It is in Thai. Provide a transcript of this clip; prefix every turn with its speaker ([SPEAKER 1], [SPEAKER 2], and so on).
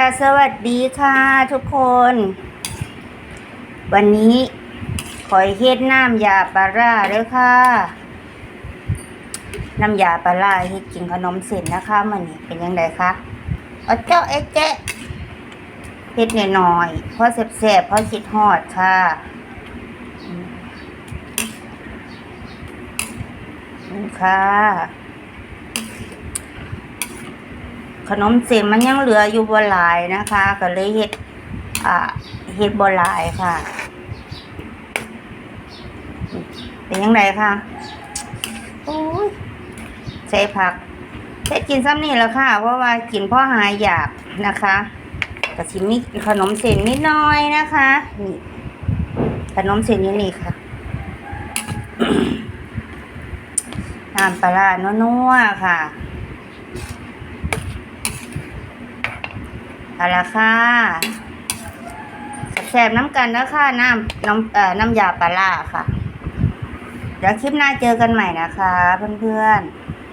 [SPEAKER 1] ค่ะ สวัสดีค่ะทุกคน วันนี้ขอยเฮ็ดน้ำยาปลาร้าเด้อค่ะน้ำยาปลาร้าเฮ็ดกินขนมเส้นนะคะมันนี่เป็นยังไงคะเอาเจ้าเอ๊ะเจ๊เฮ็ดหน่อยๆเพราะแสบๆเพราะคิดฮอดค่ะค่ะ ขนมเส้นมันยังเหลืออยู่บ่หลายนะคะ ก็เลยเฮ็ดอ่าเฮ็ดบ่หลายค่ะ เป็นยังไงคะโอ้ยใส่ผักแค่กินซ้ำนี่แล้วค่ะ เพราะว่ากินพ่อหายอยากนะคะกะชิมีขนมเส้นนิดหน้อยนะคะนี่ขนมเส้นนี่นี่ค่ะน้ำปลาร้านัวๆค่ะ เอาละค่ะแสบน้ำกันนะค่ะน้ำน้ำเอ่อน้ำยาปลาล่าค่ะ เดี๋ยวคลิปหน้าเจอกันใหม่นะคะ เพื่อนๆ